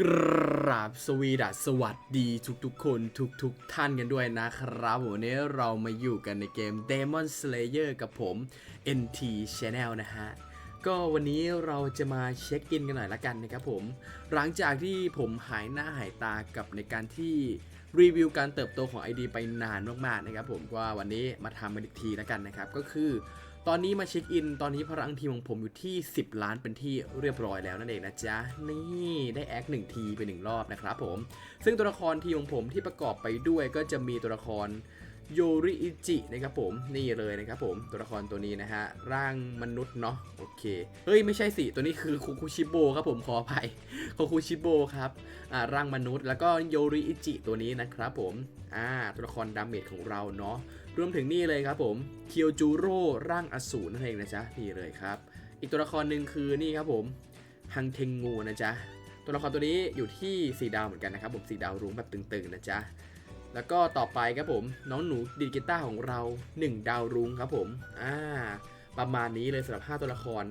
กราบสวีดัสสวัสดีทุกๆ คนทุกๆท่านกันด้วยนะครับวันนี้เรามาอยู่กันในเกม Demon Slayer กับผม NT Channel นะฮะ ก็วันนี้เราจะมาเช็คอินกันหน่อยละกันนะครับผม หลังจากที่ผมหายหน้าหายตากับในการที่รีวิวการเติบโตของ ID ไปนานมากๆนะครับผมก็วันนี้มาทำกันอีกทีล้วกันนะครับ ก็คือ ตอนนี้มาเช็คอิน ตอนนี้พลังทีมของผมอยู่ที่ 10 ล้านเป็นที่เรียบร้อยแล้วนั่นเองนะจ๊ะ นี่ได้แอคหนึ่งทีไปหนึ่งรอบนะครับผม ซึ่งตัวละครทีมของผมที่ประกอบไปด้วยก็จะมีตัวละคร โยริอิจินะครับผมนี่เลยนะครับผมตัวละครตัวนี้นะฮะร่างมนุษย์เนาะโอเคเฮ้ยไม่ใช่สิตัวนี้คือคุคุชิโบครับผมขออภัยคุคุชิโบครับอ่าร่างมนุษย์ แล้วก็โยริอิจิตัวนี้นะครับผมอ่าตัวละครดาเมจของเราเนาะรวมถึงนี่เลยครับผมเคียวจูโร่ร่างอสูรนั่นเองนะจ๊ะนี่เลยครับ อีกตัวละครหนึ่งคือนี่ครับผมฮังเทงงูนะจ๊ะตัวละครตัวนี้อยู่ที่สีดาวเหมือนกันนะครับผมสีดาวรุ้งแบบตึงๆนะจ๊ะ แล้วก็ต่อไปครับผม น้องหนูดีดกีตาร์ของเรา 1 ดาวรุ้งครับผมอ่าประมาณนี้เลยสำหรับ 5 ตัวละคร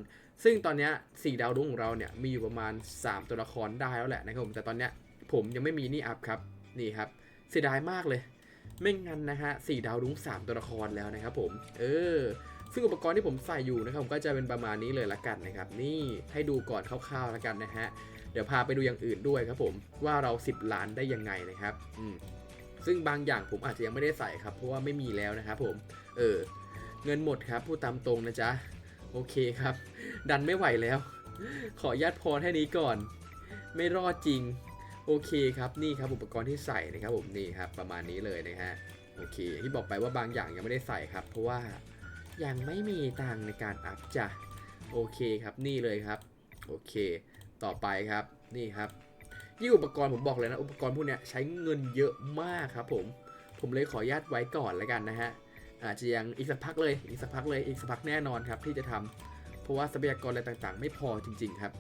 ซึ่งตอนนี้สี่ดาวรุ้งของเราเนี่ยมีอยู่ประมาณ 3 ตัวละครได้แล้วแหละนะครับผมแต่ตอนนี้ผมยังไม่มีนี่อัพครับนี่ครับเสียดายมากเลย ไม่งั้นนะฮะสี่ดาวรุ้ง3 ตัวละครแล้วนะครับผม เออ ซึ่งอุปกรณ์ที่ผมใส่อยู่นะครับผมก็จะเป็นประมาณนี้เลยละกันนะครับ นี่ให้ดูก่อนคร่าวๆละกันนะฮะเดี๋ยวพาไปดูอย่างอื่นด้วยครับผมว่าเรา 10 ล้านได้ยังไงนะครับ อืม ซึ่งบางอย่างผมอาจจะยังไม่ได้ใส่ครับ เพราะว่าไม่มีแล้วนะครับผมเออเงินหมดครับพูดตามตรงนะจ๊ะโอเคครับ ดันไม่ไหวแล้ว ขอญาตพรแค่นี้ก่อน ไม่รอดจริง โอเคครับนี่ครับอุปกรณ์ที่ใส่นะครับผมนี่ครับประมาณนี้เลยนะฮะโอเคที่บอกไปว่าบางอย่างยังไม่ได้ใส่ครับ เพราะว่ายังไม่มีตังในการอัพจ้ะโอเคครับนี่เลยครับ โอเค ต่อไปครับนี่ครับ ยิ่งอุปกรณ์ผมบอกเลยนะอุปกรณ์พวกเนี้ยใช้เงินเยอะมากครับผมผมเลยขออนุญาตไว้ก่อนแล้วกันนะฮะอาจจะยังอีกสักพักเลยอีกสักพักเลยอีกสักพักแน่นอนครับที่จะทำเพราะว่าทรัพยากรอะไรต่างๆ ไม่พอจริง ๆ ครับ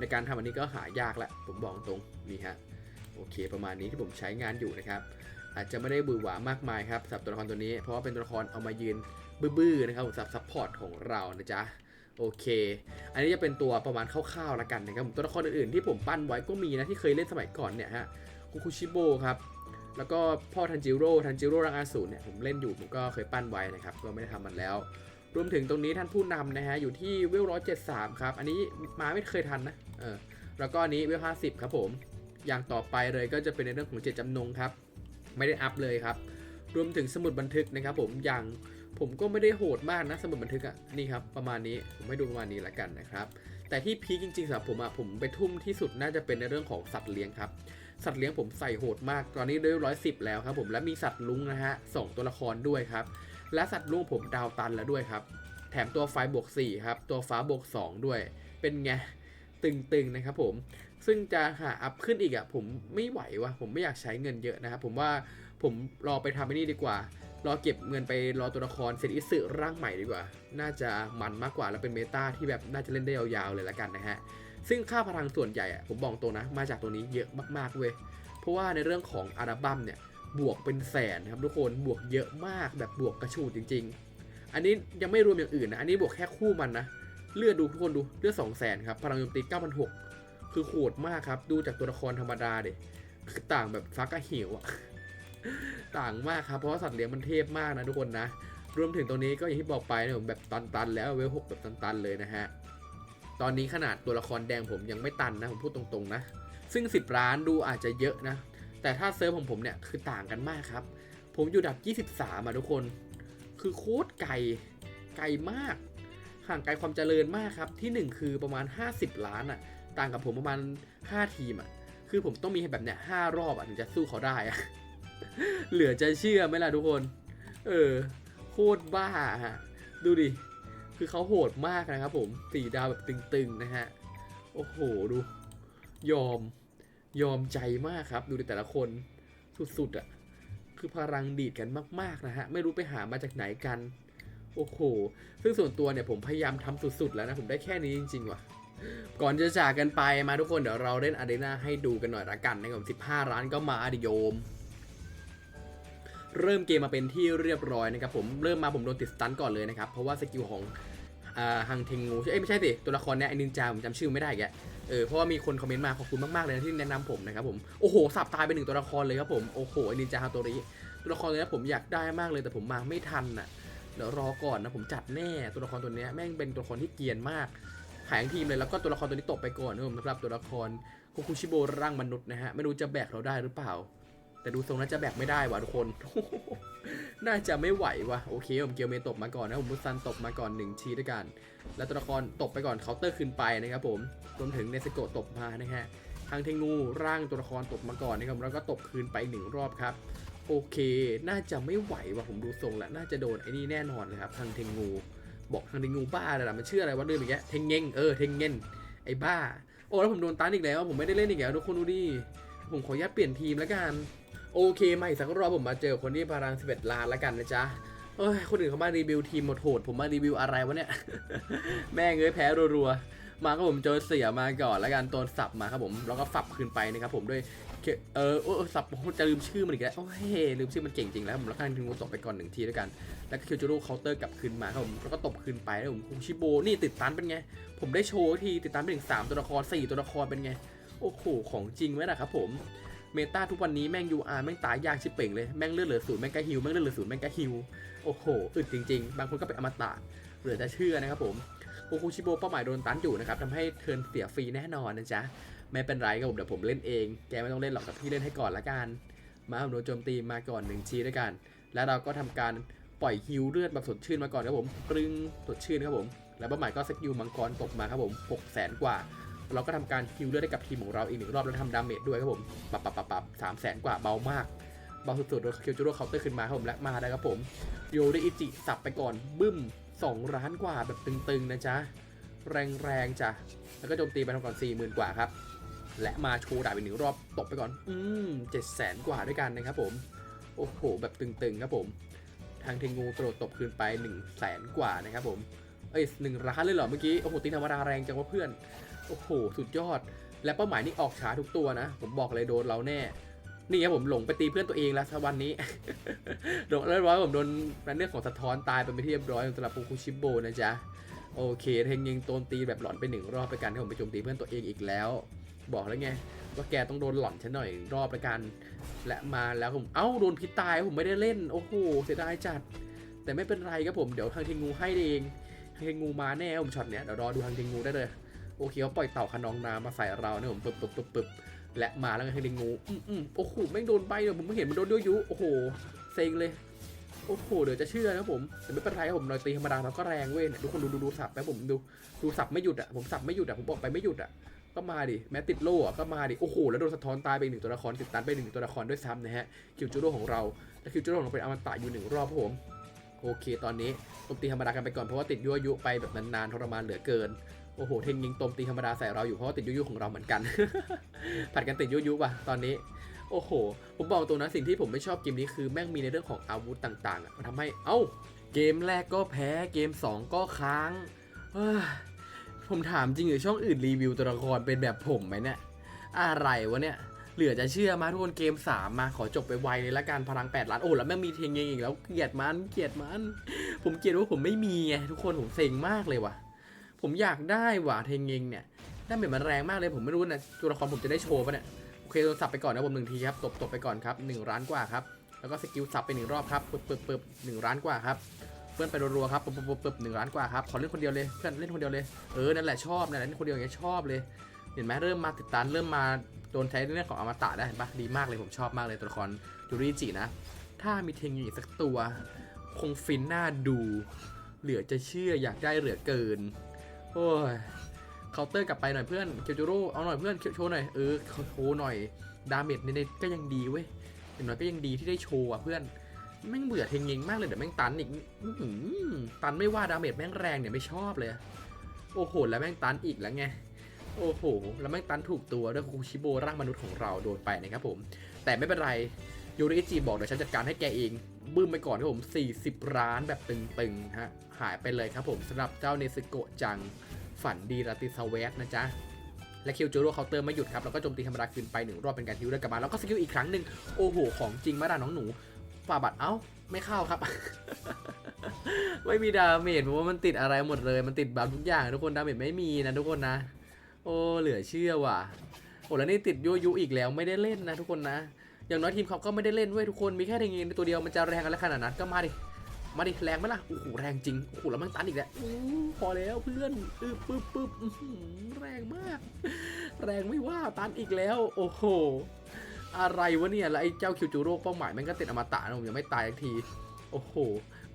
ในการทำอันนี้ก็หายากแหละผมบอกตรงนี่ฮะโอเค ประมาณนี้ที่ผมใช้งานอยู่นะครับ อาจจะไม่ได้บือหวามากมายครับสำหรับตัวละครตัวนี้ เพราะว่าเป็นตัวละครเอามายืนบื้อๆนะครับสำหรับซัพพอร์ตของเรานะจ๊ะ โอเค อันนี้จะเป็นตัวประมาณคร่าวๆแล้วกันนะครับตัวละครอื่นๆที่ผมปั้นไว้ก็มีนะที่เคยเล่นสมัยก่อนเนี่ยฮะคุคุชิโบครับ แล้วก็พ่อทันจิโร่ทันจิโร่รังอาสูรเนี่ยผมเล่นอยู่ผมก็เคยปั้นไว้นะครับก็ไม่ได้ทำมันแล้ว รวมถึงตรงนี้ท่านผู้นำนะฮะอยู่ที่เวลร้อยเจ็ดสามครับ อันนี้มาไม่เคยทันนะเออแล้วก็อันนี้เวลห้าสิบครับผม อย่างต่อไปเลยก็จะเป็นในเรื่องของเจตจำนงครับ ไม่ได้อัพเลยครับ รวมถึงสมุดบันทึกนะครับผมอย่าง ผมก็ไม่ได้โหดมากนะสมุดบันทึกอะ่ะนี่ครับประมาณนี้ผมให้ดูประมาณนี้ละกันนะครับ แต่ที่พีคจริงๆสำหรับผมอะ่ะผมไปทุ่มที่สุดน่าจะเป็นในเรื่องของสัตว์เลี้ยงครับสัตว์เลี้ยงผมใส่โหดมาก ตอนนี้ได้ร้อยสิบแล้วครับผมและมีสัตว์ลุงนะฮะสองตัวละครด้วยครับ และสัตว์ลุงผมดาวตันแล้วด้วยครับ แถมตัวไฟบวก4ครับตัวฟ้าบวก2ด้วย เป็นไงตึงๆนะครับผมซึ่งจะหาอัพขึ้นอีกอะ่ะผมไม่ไหววะผมไม่อยากใช้เงินเยอะนะครับผมว่าผมรอไปทำไอ้นี่ดีกว่า รอเก็บเงินไปรอตัวละครเซตอิสึร่างใหม่ดีกว่า น่าจะมันมากกว่าแล้วเป็นเมตาที่แบบน่าจะเล่นได้ยาวๆเลยละกันนะฮะ ซึ่งค่าพลังส่วนใหญ่ผมบอกตรงนะ มาจากตัวนี้เยอะมากๆเว้ย เพราะว่าในเรื่องของอัลบั้มเนี่ยบวกเป็นแสนครับทุกคนบวกเยอะมากแบบบวกกระชูดจริง ๆ อันนี้ยังไม่รวมอย่างอื่นนะ อันนี้บวกแค่คู่มันนะ เลือดดูทุกคนดูเลือด2 0 0 0 0 0ครับพลังโจมตี9,600คือโหดมากครับดูจากตัวละครธรรมดาเด็คือต่างแบบฟักกะเหวอะ ต่างมากครับ เพราะว่าสัตว์เลี้ยงมันเทพมากนะทุกคนนะ รวมถึงตรงนี้ก็อย่างที่บอกไปนะผมแบบตันๆแล้วเวลหกแบบตันๆเลยนะฮะ ตอนนี้ขนาดตัวละครแดงผมยังไม่ตันนะผมพูดตรงๆนะ ซึ่ง 10 ล้านดูอาจจะเยอะนะ แต่ถ้าเซิร์ฟของผมเนี่ยคือต่างกันมากครับ ผมอยู่ดับ 23อะทุกคน คือโคตรไกลไกลมาก ห่างไกลความเจริญมากครับ ที่ 1 คือประมาณ 50 ล้านอะ ต่างกับผมประมาณ 5 ทีมอะ คือผมต้องมีแบบเนี้ยห้ารอบอะถึงจะสู้เขาได้อะ เหลือจะเชื่อไหมล่ะทุกคน เออ โคตรบ้าฮะ ดูดิ คือเขาโหดมากนะครับผมสี่ดาวแบบตึงๆนะฮะ โอ้โห ดู ยอม ยอมใจมากครับ ดูดิแต่ละคน สุดๆอะ่ะ คือพลังดีดกันมากๆนะฮะ ไม่รู้ไปหามาจากไหนกัน โอ้โห ซึ่งส่วนตัวเนี่ยผมพยายามทำสุดๆแล้วนะ ผมได้แค่นี้จริงๆว่ะก่อนจะจากกันไปมาทุกคนเดี๋ยวเราเล่นอารีนาให้ดูกันหน่อยละกันนะครับ15ร้านก็มาดิโยม เริ่มเกมมาเป็นที่เรียบร้อยนะครับผมเริ่มมาผมโดนติดสตันก่อนเลยนะครับเพราะว่าสกิลของฮังเทงงูเอ้ยไม่ใช่สิตัวละครเนี้ยไอ้นินจาผมจำชื่อไม่ได้แกเออเพราะว่ามีคนคอมเมนต์มาขอบคุณมากๆเลยนะที่แนะนำผมนะครับผมโอ้โหสับตายไปหนึ่งตัวละครเลยครับผมโอ้โหไอ้นินจาฮาโตริตัวละครตัวเนี้ยผมอยากได้มากเลยแต่ผมมาไม่ทันน่ะเดี๋ยวรอก่อนนะผมจัดแน่ตัวละครตัวเนี้ยแม่งเป็นตัวละครที่เกียนมากหายทั้งทีมเลยแล้วก็ตัวละครตัวนี้ตกไปก่อนนะผมสำหรับตัวละครคุคุชิโบร่างมนุษย์นะฮะไม่รู้จะแบกเราได้หรือเปล่า แต่ดูทรงน่าจะแบกไม่ได้ว่ะทุกคน น่าจะไม่ไหวว่ะโอเคผมเกียวเมตบมาก่อนนะผมมุซันตบมาก่อนหนึ่งทีด้วยกัน แล้วตัวละครตบไปก่อนเคาน์เตอร์ขึ้นไปนะครับผมรวมถึงเนสโกตบมานะฮะทางเทงูร่างตัวละครตบมาก่อนนะครับแล้วก็ตบคืนไปหนึ่งรอบครับโอเค น่าจะไม่ไหวว่ะผมดูทรงแล้วน่าจะโดนไอ้นี่แน่นอนเลยครับทางเทงู บอกทางเทงูบ้าเลยล่ะมันชื่ออะไรวะเดิมอีกแล้วเทงเงงเออเทงเงนไอ้บ้า โอ้แล้วผมโดนตันอีกแล้ว ผมไม่ได้เล่นอีกแล้วทุกคนดูดิผมขออนุญาตเปลี่ยนทีมแล้วกัน โอเคมาอีกสักรอบผมมาเจอคนที่พลัง 11 ล้านแล้วกันนะจ๊ะเอ้ยคนอื่นเขามารีวิวทีมหมดโหดผมมารีวิวอะไรวะเนี่ย แม่งเอ้ยแพ้รัวๆ มาครับผมเจอเสียมาก่อนแล้วกันตัวสับมาครับผมแล้วก็ฝับคืนไปนะครับผมด้วยเออโอ้สับจะลืมชื่อมันอีกแล้วโอ้ยลืมชื่อมันเก่งจริงแล้วผมแล้วก็ทิ้งงูตกไปก่อนหนึ่งทีด้วกัน แล้วก็คิวจูโร่เคาน์เตอร์กลับคืนมาครับผมแล้วก็ตบคืนไปแล้วผมคุชิโบนี่ติดตันเป็นไง ผมได้โชว์ทีติดตันไปถึงสามตัวละครสี่ตัวละครเป็นไงโอ้โหของจริงไหมล่ะครับผม เมตาทุกวันนี้แม่ง UR แม่งตายยากชิบเป่งเลยแม่งเลือดเหลือศูนย์แม่งก็ฮิวแม่งเลือดเหลือศูนย์แม่งก็ฮิวโอ้โหอึดจริงๆ บางคนก็เป็นอมตะเหลือจะเชื่อนะครับผมโคคุชิโบเป้าหมายโดนตันอยู่นะครับทำให้เทิร์นเสียฟรีแน่นอนนะจ๊ะไม่เป็นไรครับผมเดี๋ยวผมเล่นเอง แกไม่ต้องเล่นหรอกแต่พี่เล่นให้ก่อนละกันมาผมโดนโจมตีมาก่อนหนึ่งทีด้วยกัน แล้วเราก็ทำการปล่อยฮิวเลือดแบบสดชื่นมาก่อนครับผมปรึงสดชื่นครับผม แล้วเป้าหมายก็สกิลมังกรตกมาครับผม6 0แสนกว่า เราก็ทำการฮิวเลือดให้กับทีมของเราอีกหนึ่งรอบแล้วทำดาเมจด้วยครับผมปับปับปับปับสามแสนกว่าเบามากเบาสุดๆโดยคิวจูโร่เคาน์เตอร์ขึ้นมาครับผมและมาได้ครับผมโยได้อิจิสับไปก่อนบึ้ม2ล้านกว่าแบบตึงๆนะจ๊ะแรงๆจ้ะแล้วก็โจมตีไปทำก่อน4 0,000กว่าครับและมาโชว์ดาบอีกหนึ่งรอบตกไปก่อน อืมเจ็ดแสนกว่าด้วยกันนะครับผมโอ้โหแบบตึงๆครับผม ทางเทงูกระโดดตบคืนไป1นึ่งแสนกว่านะครับผมเอ้ยหนึ่งล้านเลยเหรอเมื่อกี้โอ้โหตีธรรมดาแรงจังว่าเพื่อน โอ้โห สุดยอด และเป้าหมายนี่ออกช้าทุกตัวนะ ผมบอกเลยโดนเราแน่ นี่ครับผมหลงไปตีเพื่อนตัวเองแล้ววันนี้โดนเรียบร้อยผมโดนเรื่องของสะท้อนตายไปเป็นที่เรียบร้อยสำหรับปูคุชิโบนะจ๊ะ โอเคเทงยิงโดนตีแบบหลอนไปหนึ่งรอบไปกันที่ผมไปโจมตีเพื่อนตัวเองอีกแล้ว บอกแล้วไงว่าแกต้องโดนหล่อนฉันหน่อยรอบไปกัน และมาแล้วผม เอ้าโดนพิษตายผมไม่ได้เล่น โอ้โหเสียดายจัด แต่ไม่เป็นไรครับผมเดี๋ยวทางเทงงูให้เองทางเทงงูมาแน่ผมช็อตเนี้ยเดี๋ยวรอดูทางเทงงูได้เลย โอเคเขาปล่อยเต่าขนองน้ำมาใส่เราเนี่ยผมปึ๊บปึ๊บปึ๊บปึ๊บและมาแล้วไงทางเทงงูอืมอืมโอ้โหแม่งโดนใบเลยผมไม่เห็นมันโดนด้วยยุโอ้โหเซ็งเลยโอ้โหเดี๋ยวจะเชื่อนะผมแต่ไม่เป็นไรผมเราตีธรรมดาเราก็แรงเว้ยเนี่ยทุกคนดูดูดูสับนะผมดูดูสับไม่หยุดอะผมสับไม่หยุดอะผมบอกไปไม่หยุดอะก็มาดิแม้ติดโล่ก็มาดิโอ้โหแล้วโดนสะท้อนตายไปหนึ่งตัวละครติดตันไปหนึ่งตัวละครด้วยซ้ำนะฮะคิวจูโร่ของเราและคิวจูโร่ของเราเป็นอมตะอยู่หนึ่งรอบผมโอเค ตอนนี้ตบตีธรรมดากันไปก่อนเพราะว่าติดยั่วยุไปแบบนานๆทรมานเหลือเกิน โอ้โห เทงยิงตมตีธรรมดาใส่เราอยู่เพราะว่าติดยั่วยุของเราเหมือนกัน ผัดกันติดยั่วยุว่ะตอนนี้ โอ้โห ผมบอกตรงนะสิ่งที่ผมไม่ชอบเกมนี้คือแม่งมีในเรื่องของอาวุธต่างๆอะมันทำให้ เอ้า เกมแรกก็แพ้ เกม 2 ก็ค้างเฮ้ยผมถามจริงหรือช่องอื่นรีวิวตัวละครเป็นแบบผมไหมเนี่ย อะไรวะเนี่ย เหลือจะเชื่อมาทุกคนเกม 3 มาขอจบไปไวเลยละกันพลัง 8 ล้าน โอ้แล้วแม่งมีเทงเงอีกแล้วเกลียดมันเกลียดมัน ผมเกลียดว่าผมไม่มีไงทุกคนผมเซ็งมากเลยว่ะ ผมอยากได้หว่ะเทงเงเนี่ยได้แบบมันแรงมากเลยผมไม่รู้นะตัวละครผมจะได้โชว์ปะเนี่ยโอเคโดนสับไปก่อนนะผมหนึ่งทีครับตบตบไปก่อนครับหนึ่งล้านกว่าครับแล้วก็สกิลสับไปหนึ่งรอบครับปึ๊บปึ๊บปึ๊บหนึ่งล้านกว่าครับเพื่อนไปรัวๆครับปึ๊บปึ๊บปึ๊บหนึ่งล้านกว่าครับขอเล่นคนเดียวเลยเพื่อนเล่นคนเดียวเลยเออนั่นแหละชอบนั่นแหละเล่นคนเดียวอย่างเงี้ยชอบเลยเห็นไหมเริ่มมาติดตามเริ่มมาโดนใช้เรื่องของอมตะได้เห็นปะดีมากเลยผมชอบมากเลยตัวละครยูริจินะ ถ้ามีเทงอีกสักตัว คงฟินหน้าดู เหลือจะเชื่ออยากได้เหลือเกิน โอ้ยเคาน์เตอร์กลับไปหน่อยเพื่อนเคียวจูโร่เอาหน่อยเพื่อนโชว์หน่อยเออโชว์หน่อยดาเมจในๆก็ยังดีเว้ยอย่างน้อยก็ยังดีที่ได้โชว์อะเพื่อนแม่งเบื่อเทงยิงมากเลยเดี๋ยวแม่งตันอีกอตันไม่ว่าดาเมจแม่งแรงเนี่ยไม่ชอบเลย โอ้โห แล้วแม่งตันอีกแล้วไงโอ้โห แล้วแม่งตันถูกตัวด้วยคูชิโบร่างมนุษย์ของเราโดนไปนะครับผม แต่ไม่เป็นไร ยูริจิบอกเดี๋ยวฉันจัดการให้แกเองบึ้มไปก่อนครับผม 40ล้านแบบตึงๆฮะหายไปเลยครับผมสำหรับเจ้าเนซึโกะจังฝันดีราติสเวสนะจ๊ะและคิวจูโร่เคาน์เตอร์ไม่หยุดครับ แล้วก็โจมตีธรรมดาคืนไปหนึ่งรอบเป็นการฮิวได้กลับมา แล้วก็สกิลอีกครั้งหนึ่งโอ้โห ของจริงมาด่าน้องหนูฝ่าบัตรเอ้า ไม่เข้าครับ ไม่มีดาเมจเพราะว่ามันติดอะไรหมดเลย มันติดบัฟทุกอย่าง ทุกคนดาเมจไม่มีนะทุกคนนะ โอ้เหลือเชื่อว่ะโอ้แล้วนี่ติดยั่วยุอีกแล้วไม่ได้เล่นนะทุกคนนะ อย่างน้อยทีมเขาก็ไม่ได้เล่นเว้ยทุกคนมีแค่เทงเงินตัวเดียวมันจะแรงอะไรขนาดนั้นก็มาดิมาดิแรงไหมล่ะโอ้โหแรงจริงโอ้โหแล้วมันตันอีกแล้วอพอแล้วเพื่อนอึบปึ๊บปึ๊บแรงมาก แรงไม่ว่าตันอีกแล้ว โอ้โหอะไรวะเนี่ยแล้วไอ้เจ้าคิวจูโร่เป้าหมายมันก็ติดอมตะนะผมยังไม่ตายสักที โอ้โห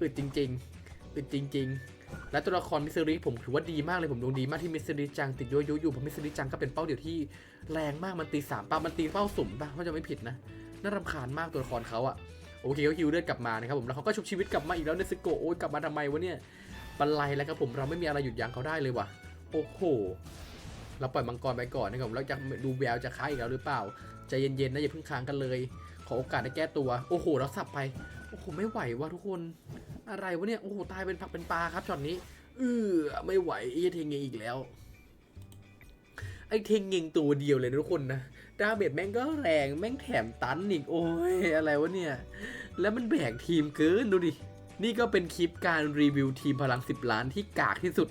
อึดจริงๆอึดจริง ๆ และตัวละครมิสซิริผมถือว่าดีมากเลยผมดวงดีมากที่มิสซิริจังติดยั่วยุอยู่เพราะมิสซิริจังก็เป็นเป้าเดียวที่แรงมากมันตีสามเป้ามันตีเป้าสุ่มป่ะถ้าจะไม่ผิดนะน่ารำคาญมากตัวละครเขาอะโอเคเขาฮิวเลือดกลับมานะครับผมแล้วเขาก็ชุบชีวิตกลับมาอีกแล้วเนสโกโอ้ยกลับมาทำไมวะเนี่ยบันไลแล้วครับผมเราไม่มีอะไรหยุดยั้งเขาได้เลยว่ะโอ้โหเราปล่อยมังกรไปก่อนนะครับผมแล้วจะดูแววจะค้าอีกแล้วหรือเปล่าใจเย็นๆนะอย่าเพิ่งค้างกันเลย ขอโอกาสได้แก้ตัว โอ้โหแล้วสับไป โอ้โหไม่ไหววะทุกคนอะไรวะเนี่ยโอ้โหตายเป็นผักเป็นปลาครับช็อตนี้เออไม่ไหวไอ้เทงเงอีกแล้ว ไอ้เทงเงงตัวเดียวเลยนะทุกคนนะดาเมจแม่งก็แรงแม่งแถมตันอีกโอ้ยอะไรวะเนี่ย แล้วมันแบกทีมเกินดูดินี่ก็เป็นคลิปการรีวิวทีมพลัง 10 ล้านที่กากที่สุด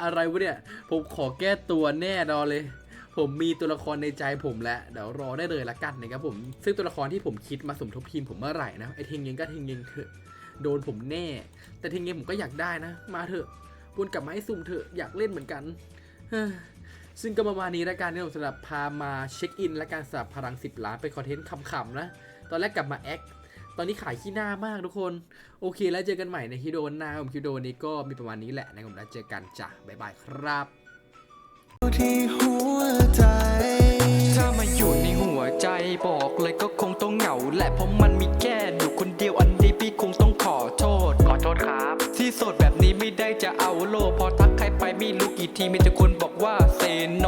อะไรวะเนี่ย ผมขอแก้ตัวแน่นอนเลย ผมมีตัวละครในใจผมแล้วเดี๋ยวรอได้เลยละกันนะครับผมซึ่งตัวละครที่ผมคิดมาสมทบทีมผมเมื่อไหร่นะไอ้เทงเงงก็เทงเงงเถอะโดนผมแน่ แต่เทงเงงผมก็อยากได้นะ มาเถอะวนกลับมาให้ซุ่มเถอะอยากเล่นเหมือนกันซึ่งก็ประมาณนี้ละกันที่ผมสำหรับพามาเช็คอินและการสลับพลัง 10 ล้านเป็นคอนเทนต์ขำๆนะ ตอนแรกกลับมาแอคตอนนี้ขายขี้หน้ามากทุกคน โอเคแล้วเจอกันใหม่ในฮิโดนหน้าผมฮิโดนนี้ก็มีประมาณนี้แหละนะครับผมแล้วเจอกันจ้ะบ๊ายบายครับ ถ้ามาอยู่ในหัวใจบอกเลยก็คงต้องเหงาแหละเพราะมันมีแค่อยู่คนเดียวอันนี้พี่คงต้องขอโทษ ขอโทษครับ ที่โสดแบบนี้ไม่ได้จะเอาโลกพอทักใครไปไม่รู้กี่ทีมีแต่คนบอกว่าเซโน